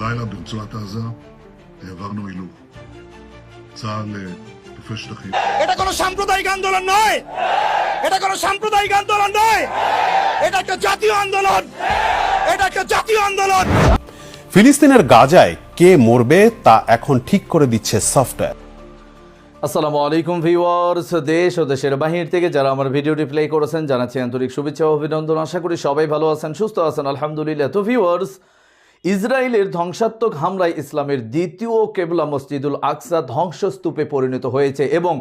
הלילה ברצועת עזה העברנו הילוך. צה"ל אה, תופס שטחים. এটা কোনো সাম্প্রদায়িক আন্দোলন নয় এটা কোনো সাম্প্রদায়িক আন্দোলন নয় এটা একটা জাতীয় আন্দোলন এটা একটা জাতীয় আন্দোলন ফিলিস্তিনের গাজায় কে মরবে তা এখন ঠিক করে দিচ্ছে সফটওয়্যার আসসালামু আলাইকুম ভিউয়ার্স দেশ ও দেশের বাহির থেকে যারা আমার ভিডিওটি প্লে করেছেন জানাচ্ছি আন্তরিক শুভেচ্ছা ও অভিনন্দন আশা করি সবাই ভালো আছেন সুস্থ আছেন আলহামদুলিল্লাহ তো ভিউয়ার্স ইসরায়েলের ধ্বংসাত্মক হামলায় ইসলামের দ্বিতীয় কেবলা মসজিদুল আকসা ধ্বংসস্তূপে পরিণত হয়েছে এবং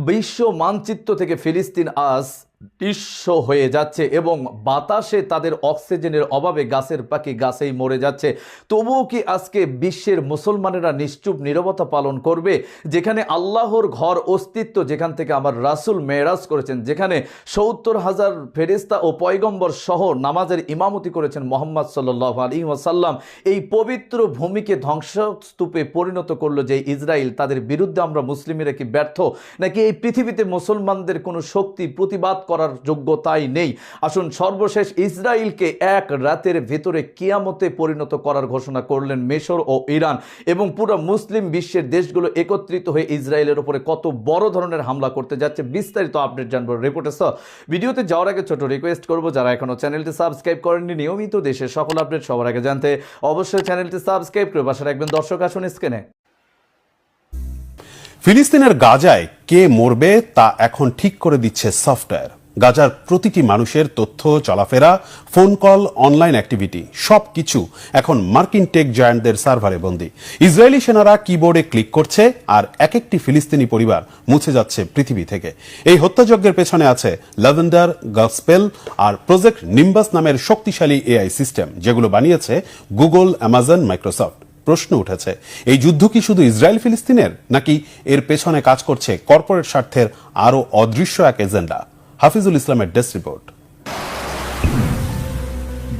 বিশ্ব মানচিত্র থেকে ফিলিস্তিন আজ নিঃস্ব হয়ে যাচ্ছে এবং বাতাসে তাদের অক্সিজেনের অভাবে গাছের পাখি গাছেই মরে যাচ্ছে। তবুও কি আজকে বিশ্বের মুসলমানেরা নিশ্চুপ নীরবতা পালন করবে? যেখানে আল্লাহর ঘর অস্তিত্ব, যেখান থেকে আমার রাসুল মেয়েরাজ করেছেন, যেখানে সত্তর হাজার ফেরিস্তা ও পয়গম্বর সহ নামাজের ইমামতি করেছেন মোহাম্মদ সাল্লাহ আলী ওয়াসাল্লাম, এই পবিত্র ভূমিকে ধ্বংসস্তূপে পরিণত করল যে ইসরায়েল তাদের বিরুদ্ধে আমরা মুসলিমেরা কি ব্যর্থ? নাকি এই পৃথিবীতে মুসলমানদের কোনো শক্তি প্রতিবাদ করার যোগ্যতাই নেই। আসুন সর্বশেষ ইসরায়েলকে এক রাতের ভেতরে কিয়ামতে পরিণত করার ঘোষণা করলেন মেশর ও ইরান এবং পুরো মুসলিম বিশ্বের দেশগুলো একত্রিত হয়ে ইসরায়েলের উপরে কত বড় ধরনের হামলা করতে যাচ্ছে বিস্তারিত আপডেট জানব রিপোর্টে। সহ ভিডিওতে যাওয়ার আগে ছোট রিকোয়েস্ট করব, যারা এখনও চ্যানেলটি সাবস্ক্রাইব করেননি, নিয়মিত দেশের সকল আপডেট সবার আগে জানতে অবশ্যই চ্যানেলটি সাবস্ক্রাইব করে বাসা রাখবেন। দর্শক, আসুন স্ক্রিনে। ফিলিস্তিনের গাজায় কে মরবে তা এখন ঠিক করে দিচ্ছে সফটওয়্যার। গাজার প্রতিটি মানুষের তথ্য, চলাফেরা, ফোন কল, অনলাইন অ্যাক্টিভিটি, সবকিছু এখন মার্কিন টেক জায়ান্টদের সার্ভারে বন্দী। ইসরায়েলি সেনারা কিবোর্ডে ক্লিক করছে আর এক একটি ফিলিস্তিনি পরিবার মুছে যাচ্ছে পৃথিবী থেকে। এই হত্যাযজ্ঞের পেছনে আছে ল্যাভেন্ডার গসপেল আর প্রজেক্ট নিম্বাস নামের শক্তিশালী এআই সিস্টেম, যেগুলো বানিয়েছে গুগল, অ্যামাজন, মাইক্রোসফট। প্রশ্ন উঠেছে, এই যুদ্ধ কি শুধু ইসরায়েল ফিলিস্তিনের, নাকি এর পেছনে কাজ করছে কর্পোরেট স্বার্থের আরও অদৃশ্য এক এজেন্ডা? হাফিজুল ইসলামের ডেস্ক রিপোর্ট।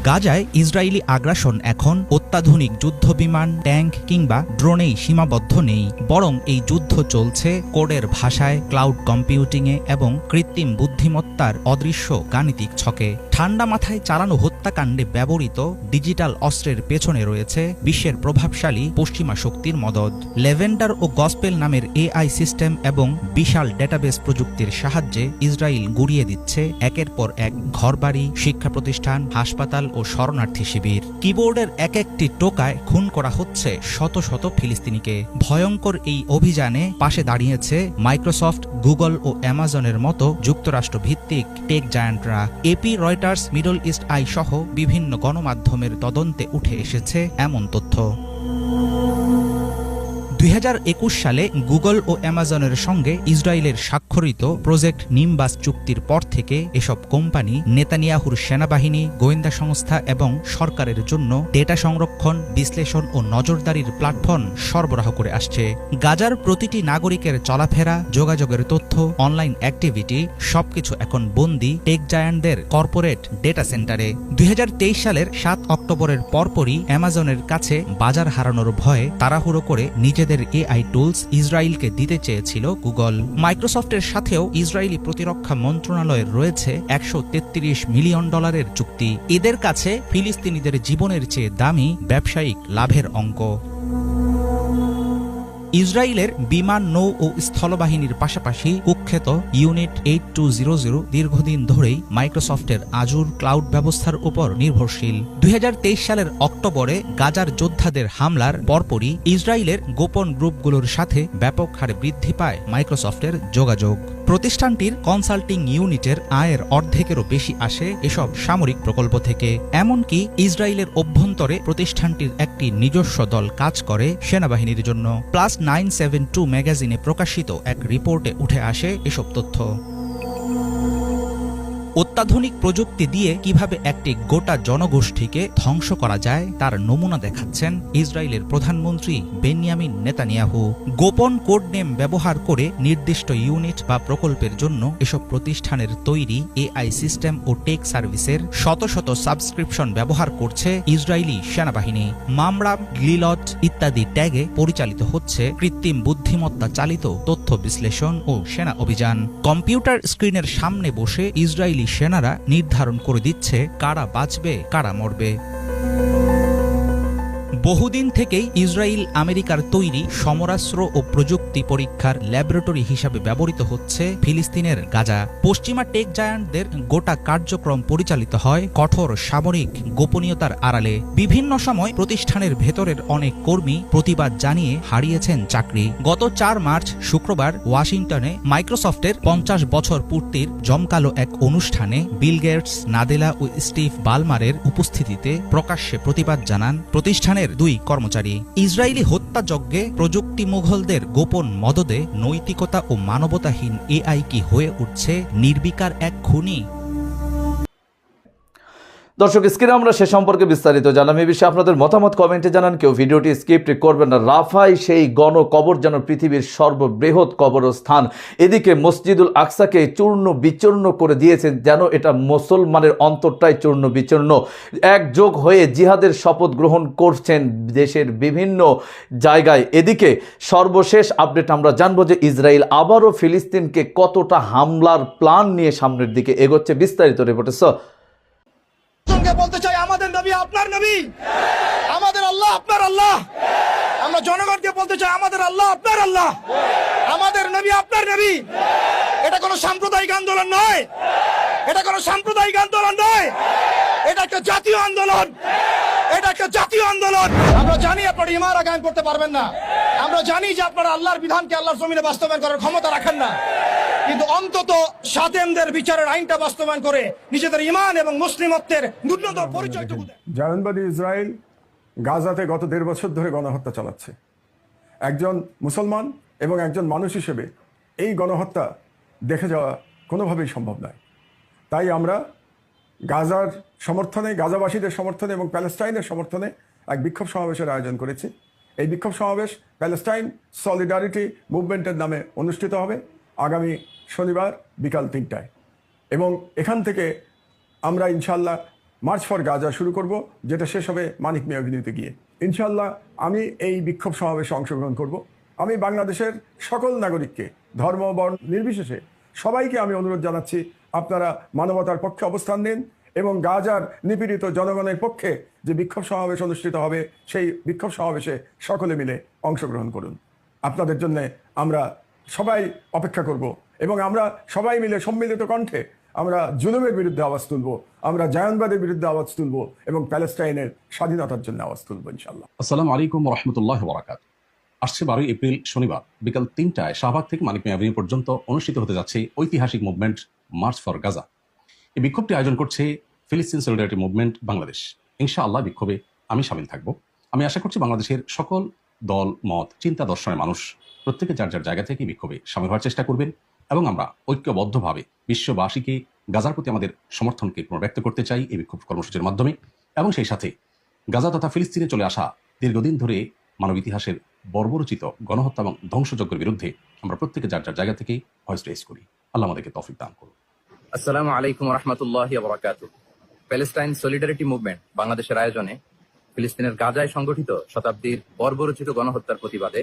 গাজায় ইসরায়েলি আগ্রাসন এখন অত্যাধুনিক যুদ্ধ বিমান, ট্যাঙ্ক কিংবা ড্রোনেই সীমাবদ্ধ নেই। বরং এই যুদ্ধ চলছে কোডের ভাষায়, ক্লাউড কম্পিউটিংয়ে এবং কৃত্রিম বুদ্ধিমত্তার অদৃশ্য গাণিতিক ছকে। ঠান্ডা মাথায় চালানো হত্যাকাণ্ডে ব্যবহৃত ডিজিটাল অস্ত্রের পেছনে রয়েছে বিশ্বের প্রভাবশালী পশ্চিমা শক্তির মদত লেভেন্ডার ও গসপেল নামের এআই সিস্টেম এবং বিশাল ডেটাবেস প্রযুক্তির সাহায্যে ইসরায়েল গুড়িয়ে দিচ্ছে একের পর এক ঘরবাড়ি শিক্ষা প্রতিষ্ঠান হাসপাতাল ও শরণার্থী শিবির। কিবোর্ডের এক একটি টোকায় খুন করা হচ্ছে শত শত ফিলিস্তিনিকে। ভয়ঙ্কর এই অভিযানে পাশে দাঁড়িয়েছে মাইক্রোসফট, গুগল ও অ্যামাজনের মতো যুক্তরাষ্ট্র ভিত্তিক tech জায়ান্টরা। AP Reuters Middle East Eye সহ বিভিন্ন গণমাধ্যমের তদন্তে উঠে এসেছে এমন তথ্য। দুই হাজার একুশ সালে গুগল ও অ্যামাজনের সঙ্গে ইসরায়েলের স্বাক্ষরিত প্রজেক্ট নিম্বাস চুক্তির পর থেকে এসব কোম্পানি নেতানিয়াহুর সেনাবাহিনী, গোয়েন্দা সংস্থা এবং সরকারের জন্য ডেটা সংরক্ষণ, বিশ্লেষণ ও নজরদারির প্ল্যাটফর্ম সরবরাহ করে আসছে। গাজার প্রতিটি নাগরিকের চলাফেরা, যোগাযোগের তথ্য, অনলাইন অ্যাক্টিভিটি সবকিছু এখন বন্দি টেক জায়ান্টদের কর্পোরেট ডেটা সেন্টারে। দুই হাজার তেইশ সালের সাত অক্টোবরের পরপরই অ্যামাজনের কাছে বাজার হারানোর ভয়ে তাড়াহুড়ো করে নিজেদের এআই টুলস ইসরায়েলকে দিতে চেয়েছিল গুগল মাইক্রোসফটের সাথেও ইসরায়েলি প্রতিরক্ষা মন্ত্রণালয়ের রয়েছে একশো তেত্রিশ মিলিয়ন ডলারের চুক্তি। এদের কাছে ফিলিস্তিনিদের জীবনের চেয়ে দামি ব্যবসায়িক লাভের অঙ্ক। ইসরায়েলের বিমান নৌ ও স্থলবাহিনীর পাশাপাশি কুখ্যাত unit eight two zero zero দীর্ঘদিন ধরেই মাইক্রোসফটের আজুর ক্লাউড ব্যবস্থার উপর নির্ভরশীল। দুই হাজার তেইশ সালের অক্টোবরে গাজার যোদ্ধাদের হামলার পরপরই ইসরায়েলের গোপন গ্রুপগুলোর সাথে ব্যাপক হারে বৃদ্ধি পায় মাইক্রোসফটের যোগাযোগ। প্রতিষ্ঠানটির কনসাল্টিং ইউনিটের আয়ের অর্ধেকেরও বেশি আসে এসব সামরিক প্রকল্প থেকে। এমনকি ইসরায়েলের অভ্যন্তরে প্রতিষ্ঠানটির একটি নিজস্ব দল কাজ করে সেনাবাহিনীর জন্য। প্লাস নাইন সেভেন টু ম্যাগাজিনে প্রকাশিত এক রিপোর্টে উঠে আসে এসব তথ্য। অত্যাধুনিক প্রযুক্তি দিয়ে কীভাবে একটি গোটা জনগোষ্ঠীকে ধ্বংস করা যায় তার নমুনা দেখাচ্ছেন ইসরায়েলের প্রধানমন্ত্রী বেনিয়ামিন নেতানিয়াহু। গোপন কোড নেম ব্যবহার করে নির্দিষ্ট ইউনিট বা প্রকল্পের জন্য এসব প্রতিষ্ঠানের তৈরি এআই সিস্টেম ও টেক সার্ভিসের শত শত সাবস্ক্রিপশন ব্যবহার করছে ইসরায়েলি সেনাবাহিনী। মামরাম গ্লিলট ইত্যাদি ট্যাগে পরিচালিত হচ্ছে কৃত্রিম বুদ্ধিমত্তা চালিত তথ্য বিশ্লেষণ ও সেনা অভিযান। কম্পিউটার স্ক্রিনের সামনে বসে ইসরায়েলি সেনারা নির্ধারণ করে দিচ্ছে কারা বাঁচবে কারা মরবে। বহুদিন থেকেই ইসরায়েল আমেরিকার তৈরি সমরাস্ত্র ও প্রযুক্তি পরীক্ষার ল্যাবরেটরি হিসাবে ব্যবহৃত হচ্ছে ফিলিস্তিনের গাজা। পশ্চিমা টেক জায়ান্টদের গোটা কার্যক্রম পরিচালিত হয় কঠোর সামরিক গোপনীয়তার আড়ালে। বিভিন্ন সময় প্রতিষ্ঠানের ভেতরের অনেক কর্মী প্রতিবাদ জানিয়ে হারিয়েছেন চাকরি। গত চার মার্চ শুক্রবার ওয়াশিংটনে মাইক্রোসফটের পঞ্চাশ বছর পূর্তির জমকালো এক অনুষ্ঠানে বিল গেটস, নাদেলা ও স্টিভ বালমারের উপস্থিতিতে প্রকাশ্যে প্রতিবাদ জানান প্রতিষ্ঠানের দুই কর্মচারী। ইসরায়েলি হত্যাযজ্ঞে প্রযুক্তি মুঘলদের গোপন মদদে নৈতিকতা ও মানবতাহীন এআই কি হয়ে উঠছে নির্বিকার এক খুনি? দর্শক, স্ক্রিনে আমরা সে সম্পর্কে বিস্তারিত জানাম এই বিষয়ে আপনাদের মতামত, কমেন্টে জানান কেউ। ভিডিওটি স্কিপ্ট করবেন না। রাফাই সেই গণ কবর যেন পৃথিবীর সর্ববৃহৎ কবরস্থান। এদিকে মসজিদুল আকসাকে চূর্ণ বিচূর্ণ করে দিয়েছে যেন এটা মুসলমানের অন্তরটাই চূর্ণ বিচূর্ণ। একযোগ হয়ে জিহাদের শপথ গ্রহণ করছেন দেশের বিভিন্ন জায়গায়। এদিকে সর্বশেষ আপডেট আমরা জানব যে ইসরায়েল আবারও ফিলিস্তিনকে কতটা হামলার প্ল্যান নিয়ে সামনের দিকে এগোচ্ছে বিস্তারিত রিপোর্টে। জনকে বলতে চাই, আমাদের নবী আপনার নবী। আমাদের আল্লাহ আপনার আল্লাহ। আমরা জনগণকে বলতে চাই, আমাদের আল্লাহ আপনার আল্লাহ। আমাদের নবী আপনার নবী। এটা কোনো সাম্প্রদায়িক আন্দোলন নয়। এটা কোনো সাম্প্রদায়িক আন্দোলন নয়। এটা একটা জাতীয় আন্দোলন। জাতীয় আন্দোলন। আমরা জানি আপনারা ইমারা কায়েম করতে পারবেন না। আমরা জানি যে আপনারা আল্লাহর বিধানকে আল্লাহর জমিনে বাস্তবায়ন করার ক্ষমতা রাখেন না। কিন্তু অন্তত সাতেমদের বিচারের আইনটা বাস্তবায়ন করে নিজেদের ইমান এবং মুসলিমত্বের ন্যূনতম পরিচয়টুকু দেন। জায়নবাদী ইসরায়েল গাজাতে গত দেড় বছর ধরে গণহত্যা চালাচ্ছে। একজন মুসলমান এবং একজন মানুষ হিসেবে এই গণহত্যা দেখে যাওয়া কোনোভাবেই সম্ভব নয়। তাই আমরা গাজার সমর্থনে, গাজাবাসীদের সমর্থনে এবং প্যালেস্টাইনের সমর্থনে এক বিক্ষোভ সমাবেশের আয়োজন করেছি। এই বিক্ষোভ সমাবেশ প্যালেস্টাইন সলিডারিটি মুভমেন্টের নামে অনুষ্ঠিত হবে আগামী শনিবার বিকাল তিনটায়। এবং এখান থেকে আমরা ইনশাল্লাহ মার্চ ফর গাজা শুরু করব, যেটা শেষ হবে মানিক মিয়া অভিনীতে গিয়ে। ইনশাল্লাহ আমি এই বিক্ষোভ সমাবেশে অংশগ্রহণ করব। আমি বাংলাদেশের সকল নাগরিককে ধর্ম, বর্ণ নির্বিশেষে সবাইকে আমি অনুরোধ জানাচ্ছি, আপনারা মানবতার পক্ষে অবস্থান নিন এবং গাজার নিপীড়িত জনগণের পক্ষে যে বিক্ষোভ সমাবেশ অনুষ্ঠিত হবে, সেই বিক্ষোভ সমাবেশে সকলে মিলে অংশগ্রহণ করুন। আপনাদের জন্য আমরা সবাই অপেক্ষা করব এবং আমরা সবাই মিলে সম্মিলিত কণ্ঠে আমরা জুলুমের বিরুদ্ধে আওয়াজ তুলব, আমরা জায়নবাদের বিরুদ্ধে আওয়াজ তুলব এবং প্যালেস্টাইনের স্বাধীনতার জন্য আওয়াজ তুলব ইনশাল্লাহ আসসালামু আলাইকুম রহমতুল্লাহ বরাকাত আসছে বারোই এপ্রিল, শনিবার, বিকাল তিনটায় শাহবাগ থেকে মানিক মিয়া পর্যন্ত অনুষ্ঠিত হতে যাচ্ছে ঐতিহাসিক মুভমেন্ট মার্চ ফর গাজা এই বিক্ষোভটি আয়োজন করছে ফিলিস্তিন সলিডারিটি মুভমেন্ট বাংলাদেশ ইনশাআল্লাহ বিক্ষোভে আমি সামিল থাকব। আমি আশা করছি বাংলাদেশের সকল দল, মত, চিন্তা দর্শনের মানুষ প্রত্যেকে যার যার জায়গা থেকে বিক্ষোভে সামিল হওয়ার চেষ্টা করবেন এবং আমরা ঐক্যবদ্ধভাবে বিশ্ববাসীকে গাজার প্রতি আমাদের সমর্থনকে পুনর্ব্যক্ত করতে চাই এই বিক্ষোভ কর্মসূচির মাধ্যমে। এবং সেই সাথে গাজা তথা ফিলিস্তিনে চলে আসা দীর্ঘদিন ধরে মানব ইতিহাসের বর্বরচিত গণহত্যা এবং ধ্বংসযজ্ঞের বিরুদ্ধে আমরা প্রত্যেকে যার যার জায়গা থেকে ভয়েস রেস করি। আল্লাহ আমাদেরকে তফিক দান করুন। আসসালামু আলাইকুম রহমতুল্লাহ বরাকাতু প্যালেস্টাইন সলিডারিটি মুভমেন্ট বাংলাদেশের আয়োজনে ফিলিস্তিনের গাজায় সংগঠিত শতাব্দীর বর্বরচিত গণহত্যার প্রতিবাদে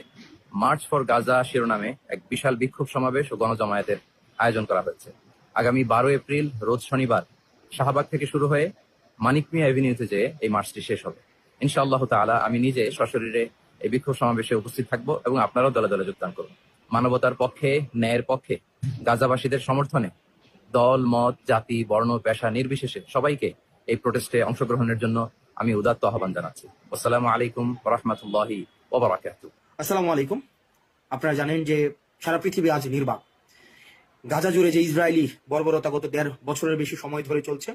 মার্চ ফর গাজা শিরোনামে এক বিশাল বিক্ষোভ সমাবেশ ও গণজমায়েতের আয়োজন করা হয়েছে। আগামী বারো এপ্রিল, রোজ শনিবার শাহবাগ থেকে শুরু হয়ে মানিক মিয়া এভিনিউতে যেয়ে এই মার্চটি শেষ হবে। ইনশাআল্লাহ তাআলা আমি নিজে সশরীরে এই বিক্ষোভ সমাবেশে উপস্থিত থাকব এবং আপনারাও দলে দলে যোগদান করুন। মানবতার পক্ষে, ন্যায়ের পক্ষে, গাজাবাসীদের সমর্থনে দল, মত, জাতি, বর্ণ, পেশা নির্বিশেষে সবাইকে এই প্রোটেস্টে অংশগ্রহণের জন্য আমি উদাত্ত আহ্বান জানাচ্ছি। আসসালামু আলাইকুম রহমতুল্লাহি আসসালামু আলাইকুম। আপনারা জানেন যে সারা পৃথিবী আজ নির্বাক। গাজা জুড়ে যে ইসরায়েলি বর্বরতা গত দেড় বছরের বেশি সময় ধরে চলছে,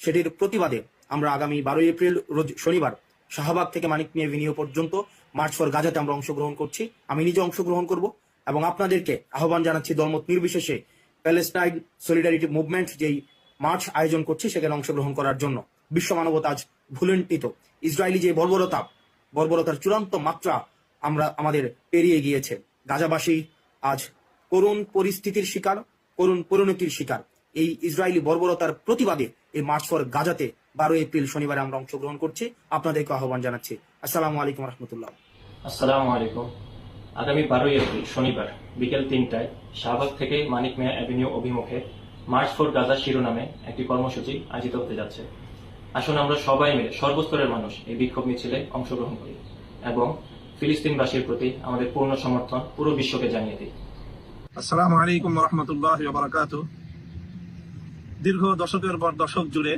সেটির প্রতিবাদে আমরা আগামী বারোই এপ্রিল, রোজ শনিবার শাহবাগ থেকে মানিক মিয়া এভিনিউ পর্যন্ত মার্চ ফর গাজাতে আমরা অংশগ্রহণ করছি। আমি নিজে অংশগ্রহণ করব এবং আপনাদেরকে আহ্বান জানাচ্ছি দলমত নির্বিশেষে প্যালেস্টাইন সলিডারিটি মুভমেন্ট যেই মার্চ আয়োজন করছে, সেখানে অংশগ্রহণ করার জন্য। বিশ্ব মানবতা আজ ভুলুণ্ঠিত। ইসরায়েলি যে বর্বরতা, বর্বরতার চূড়ান্ত মাত্রা আমরা, আমাদের পেরিয়ে গিয়েছে। গাজাবাসী আজ করুণ পরিস্থিতির শিকার, করুণ পরিণতির শিকার। এই ইসরায়েলি বর্বরতার প্রতিবাদে এই মার্চ ফর গাজাতে বারো এপ্রিল শনিবারে আমরা অংশগ্রহণ করছি। আপনাদেরকে আহ্বান জানাচ্ছি। আসসালামু আলাইকুম রহমতুল্লাহ। আসসালামু আলাইকুম। আগামী বারোই এপ্রিল শনিবার বিকেল তিনটায় শাহবাগ থেকে মানিক মিয়া অ্যাভিনিউ অভিমুখে মার্চ ফর গাজা শিরোনামে একটি কর্মসূচি আয়োজিত হতে যাচ্ছে। আসুন আমরা সবাই মিলে সর্বস্তরের মানুষ এই বিক্ষোভ মিছিলে অংশগ্রহণ করি এবং ফিলিস্তিনবাসীর প্রতি আমাদের পূর্ণ সমর্থন পুরো বিশ্বকে জানিয়ে দিই। আসসালামু আলাইকুম রহমতুল্লাহ বারাকাতু দীর্ঘ দশকের পর দশক জুড়ে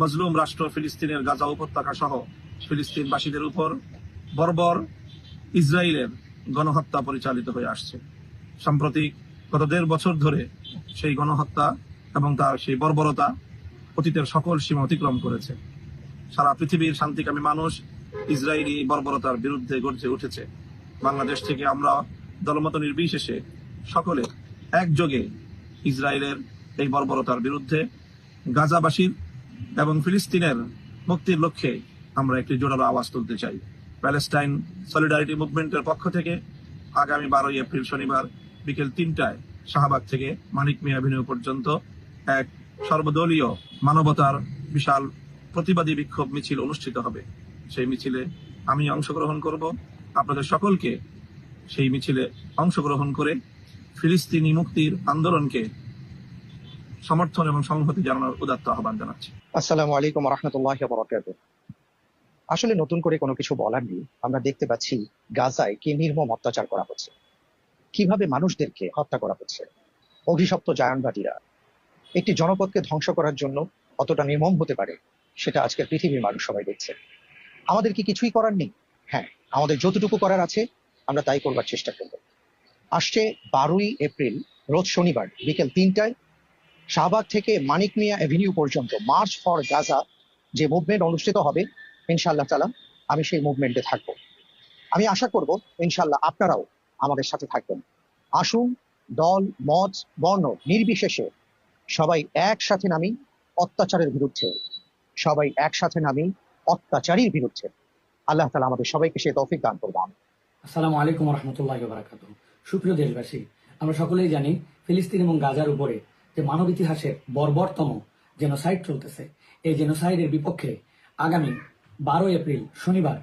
মজলুম রাষ্ট্র ফিলিস্তিনের গাজা উপত্যকা সহ ফিলিস্তিনবাসীদের উপর বর্বর ইসরায়েলের গণহত্যা পরিচালিত হয়ে আসছে। সাম্প্রতিক গত দেড় বছর ধরে সেই গণহত্যা এবং তার সেই বর্বরতা অতীতের সকল সীমা অতিক্রম করেছে। সারা পৃথিবীর শান্তিকামী মানুষ ইসরায়েলি বর্বরতার বিরুদ্ধে গর্জে উঠেছে। বাংলাদেশ থেকে আমরা দলমত নির্বিশেষে সকলে একযোগে ইসরায়েলের এই বর্বরতার বিরুদ্ধে গাজাবাসীর এবং ফিলিস্তিনের মুক্তির লক্ষ্যে আমরা একটি জোরালো আওয়াজ তুলতে চাই। প্যালেস্টাইন সলিডারিটি মুভমেন্টের পক্ষ থেকে আগামী বারোই এপ্রিল শনিবার বিকেল তিনটায় শাহবাগ থেকে মানিক মিয়া অ্যাভিনিউ পর্যন্ত এক সর্বদলীয় মানবতার বিশাল প্রতিবাদী বিক্ষোভ মিছিল অনুষ্ঠিত হবে। সেই মিছিলে আমি অংশগ্রহণ করব। আপনাদের সকলকে সেই মিছিলে অংশগ্রহণ করে ফিলিস্তিনি মুক্তির আন্দোলনকে সমর্থন এবং সংহতি জানানোর উদাত্ত আহ্বান জানাচ্ছি। আসসালামু আলাইকুম রহমতুল্লাহ আসলে নতুন করে কোনো কিছু বলার নেই। আমরা দেখতে পাচ্ছি গাজায় কি নির্মম অত্যাচার করা হচ্ছে। কীভাবে মানুষদেরকে হত্যা করা হচ্ছে। অভিশপ্ত জায়নবাদীরা। একটি জনপদকে ধ্বংস করার জন্য কতটা নির্মম হতে পারে, সেটা আজকের পৃথিবীর মানুষ সবাই দেখছে। আমাদের কি কিছুই করার নেই? হ্যাঁ আমাদের যতটুকু করার আছে, আমরা তাই করবার চেষ্টা করব। আসছে বারোই এপ্রিল, রোজ শনিবার, বিকেল তিনটায় শাহবাগ থেকে মানিক মিয়া অ্যাভিনিউ পর্যন্ত মার্চ ফর গাজা যে মুভমেন্ট অনুষ্ঠিত হবে, ইনশাআল্লাহ তালা আমি সেই মুভমেন্টে থাকব। আমি আশা করব, ইনশাআল্লাহ আপনারাও আমাদের সাথে থাকবেন। আসুন, দল, মত, বর্ণ নির্বিশেষে সবাই একসাথে নামি অত্যাচারের বিরুদ্ধে। সবাই একসাথে নামি অত্যাচারীর বিরুদ্ধে। আল্লাহ তালা আমাদের সবাইকে সে তৌফিক দান করবেন আসসালামু আলাইকুম রহমতুল্লাহ সুপ্রিয় দেশবাসী, আমরা সকলেই জানি ফিলিস্তিন এবং গাজার উপরে যে মানব ইতিহাসের বর্বরতম জেনোসাইড চলতেছে। এই জেনোসাইডের বিপক্ষে আগামী বারো এপ্রিল, শনিবার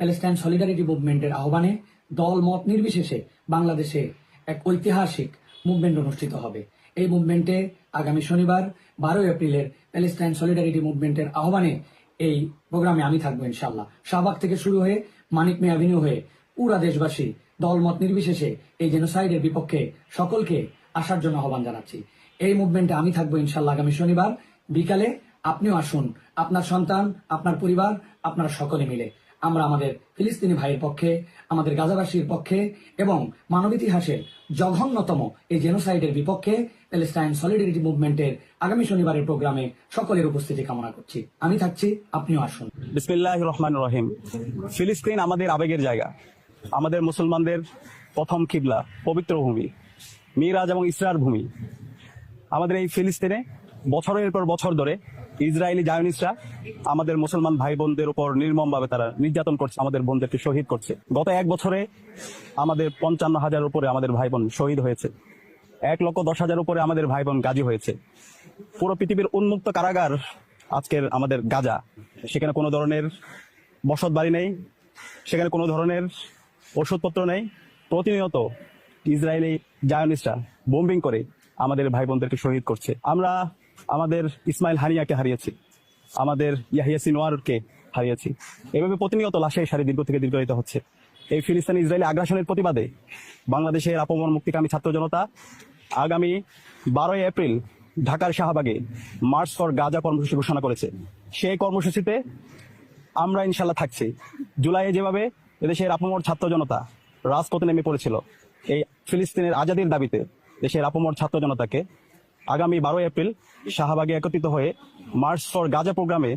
প্যালেস্টাইন সলিডারিটি মুভমেন্টের আহ্বানে দল মত নির্বিশেষে বাংলাদেশে এক ঐতিহাসিক মুভমেন্ট অনুষ্ঠিত হবে। এই মুভমেন্টে আগামী শনিবার বারো এপ্রিলের প্যালেস্টাইন সলিডারিটি মুভমেন্টের আহ্বানে এই প্রোগ্রামে আমি থাকব ইনশাল্লাহ শাহবাগ থেকে শুরু হয়ে মানিক মে অ্যাভিনিউ হয়ে পুরা দেশবাসী দলমত নির্বিশেষে এই জেনোসাইডের বিপক্ষে সকলকে আসার জন্য আহ্বান জানাচ্ছি। এই মুভমেন্টে আমি থাকব ইনশাল্লাহ আগামী শনিবার। বিকালে আপনিও আসুন। আপনার সন্তান, আপনার পরিবার, আপনারা সকলে মিলে। আমরা আমাদের ফিলিস্তিনি ভাইয়ের পক্ষে, আমাদের গাজাবাসীর পক্ষে এবং মানব ইতিহাসের জঘন্যতম এই জেনোসাইডের বিপক্ষে প্যালেস্টাইন সলিডারিটি মুভমেন্টের আগামী শনিবারের প্রোগ্রামে সকলের উপস্থিতি কামনা করছি। আমি থাকছি, আপনিও আসুন। বিসমিল্লাহ রহমান রহিম। ফিলিস্তিন আমাদের আবেগের জায়গা। আমাদের মুসলমানদের প্রথম কিবলা, পবিত্র ভূমি। মিরাজ এবং ইসরার ভূমি। আমাদের এই ফিলিস্তিনে বছরের পর বছর ধরে ইসরায়েলি জায়নিস্টরা আমাদের মুসলমান ভাই বোনদের উপর নির্মমভাবে তারা নির্যাতন করছে, আমাদের বোনদেরকে শহীদ করছে। গত এক বছরে আমাদের পঞ্চান্ন হাজার উপরে আমাদের ভাই বোন শহীদ হয়েছে। এক লক্ষ দশ হাজার উপরে আমাদের ভাই বোন গাজী হয়েছে। পুরো পৃথিবীর উন্মুক্ত কারাগার আজকের আমাদের গাজা। সেখানে কোনো ধরনের বসত বাড়ি নেই, সেখানে কোনো ধরনের ওষুধপত্র নেই। প্রতিনিয়ত ইসরায়েলি জায়নিস্টরা বোম্বিং করে আমাদের ভাই বোনদেরকে শহীদ করছে। আমরা আমাদের ইসমাইল হানিয়াকে হারিয়েছি। আমাদের ইয়াহিয়া সিনোয়ারকে হারিয়েছি। এভাবে প্রতিনিয়ত লাশের সারি দীর্ঘ থেকে দীর্ঘায়িত হচ্ছে। এই ফিলিস্তিনি ইসরায়েলি আগ্রাসনের প্রতিবাদে বাংলাদেশের আপমর মুক্তিকামী ছাত্র জনতা আগামী বারোই এপ্রিল ঢাকার শাহবাগে মার্চ ফর গাজা কর্মসূচি ঘোষণা করেছে। সেই কর্মসূচিতে আমরা ইনশাল্লাহ থাকছি। জুলাইয়ে যেভাবে এদেশের আপমর ছাত্র জনতা রাজপথে নেমে পড়েছিল, এই ফিলিস্তিনের আজাদির দাবিতে দেশের আপমর ছাত্র জনতাকে আগামী বারোই এপ্রিল শাহবাগে একত্রিত হয়ে মার্চ ফর গাজা প্রোগ্রামে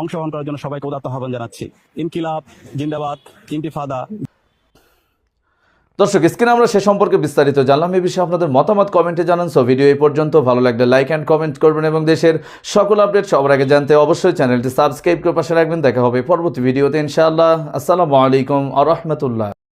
অংশগ্রহণ করার জন্য সবাইকে উদাত্ত আহ্বান জানাচ্ছি। ইনকিলাব, জিন্দাবাদ ইন্তিফাদা দর্শক, স্ক্রিনে আমরা সে সম্পর্কে বিস্তারিত জানলাম। এই বিষয়ে আপনাদের মতামত কমেন্টে জানান। সো ভিডিও এই পর্যন্ত। ভালো লাগলে লাইক অ্যান্ড কমেন্ট করবেন এবং দেশের সকল আপডেট সবার আগে জানতে অবশ্যই চ্যানেলটি সাবস্ক্রাইব করে পাশে রাখবেন। দেখা হবে পরবর্তী ভিডিওতে ইনশাআল্লাহ। আসসালামু আলাইকুম আ রহমতুল্লাহ।